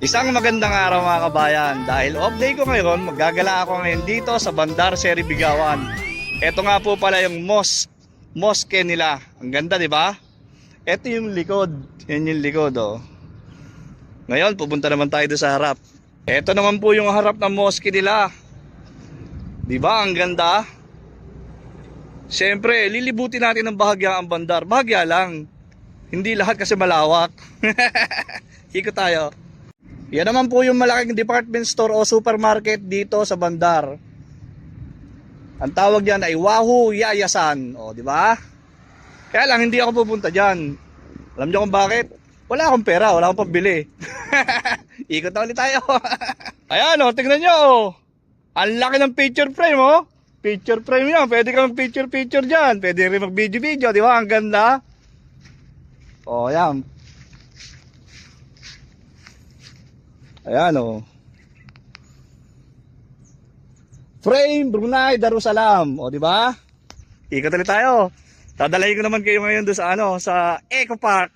Isang magandang araw mga kabayan. Dahil off day ko ngayon, maggagala ako ngayon dito sa Bandar Seri Bigawan. Ito nga po pala yung mosque, mosque nila. Ang ganda, di ba? Ito yung likod. Yan yung likod, oh. Ngayon, pupunta naman tayo sa harap. Ito naman po yung harap ng mosque nila. Di ba? Ang ganda. Siyempre, lilibutin natin ng bahagya ang bandar. Bahagya lang. Hindi lahat kasi malawak. Ikot tayo. Yan naman po yung malaking department store o supermarket dito sa bandar. Ang tawag diyan ay Wahoo Yayasan. O, di ba? Kaya lang, hindi ako pupunta dyan. Alam niyo kung bakit? Wala akong pera, wala akong pambili. Ikot na ulit tayo. Ayan o, tingnan nyo o. Ang laki ng picture frame o. Picture frame yan. Pwede kang picture-picture dyan. Pwede rin mag-video-video, di ba? Ang ganda. O, yan. Ayan o. Frame Brunei Darussalam. O, di ba? Ikot ulit tayo. Dadalahin ko naman kayo ngayon doon sa ano, sa Eco Park.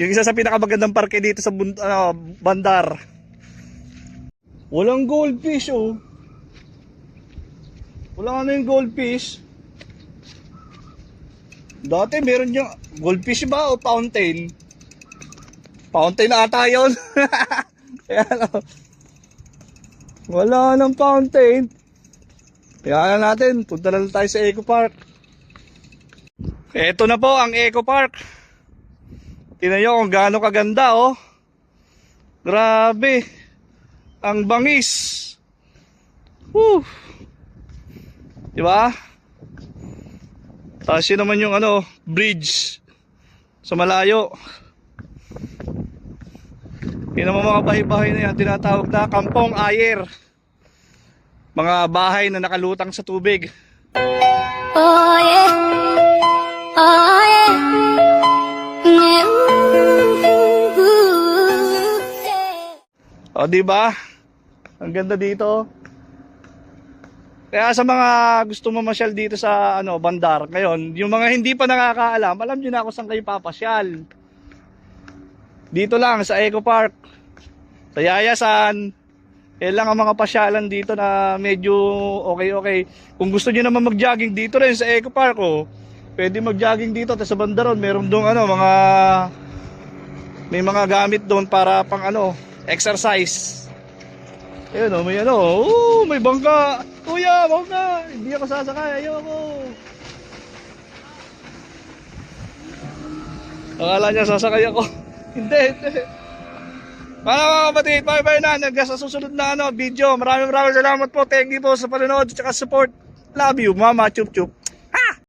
Yung isa sa pinakamagandang parke dito sa bund- ano, Bandar. Walang goldfish oh. Walang ano yung goldfish. Dati meron yung goldfish ba o fountain? Fountain ata yun. Ayan oh. Wala nang fountain. Kaya na natin, punta na tayo sa Eco Park. Ito na po ang Eco Park. Tingnan nyo kung gaano kaganda oh. Grabe. Ang bangis. Woo. Diba? Tapos yun naman yung ano, bridge. Sa malayo. Yun naman mga bahay-bahay na yan, tinatawag na kampong ayer. Mga bahay na nakalutang sa tubig. Oh yeah, oh yeah, yeah. Ooh, yeah. O, di ba? Ang ganda dito. Kaya sa mga gusto mamasyal dito sa ano, Bandar, ngayon, yung mga hindi pa nakakaalam, alam niyo na ako saan kayo papasyal. Dito lang sa Eco Park. Sa Yayasan. Yan lang ang mga pasyalan dito na medyo okay-okay. Kung gusto niyo naman mag-jogging dito rin sa Eco Park, oh. Pwede mag-jogging dito tapos sa Bandaron, meron doon ano, mga may mga gamit doon para pang ano, exercise. Ayun oh, may ano, oh, may bangka. Kuya, bangka. Hindi ako sasakay, ayoko. Akala niya sasakay ako. hindi, hindi. Mga mga kapatid, bye na. Hanggang sa susunod na ano, video. Maraming maraming salamat po. Thank you po sa panonood at support. Love you, mama. Chup chup.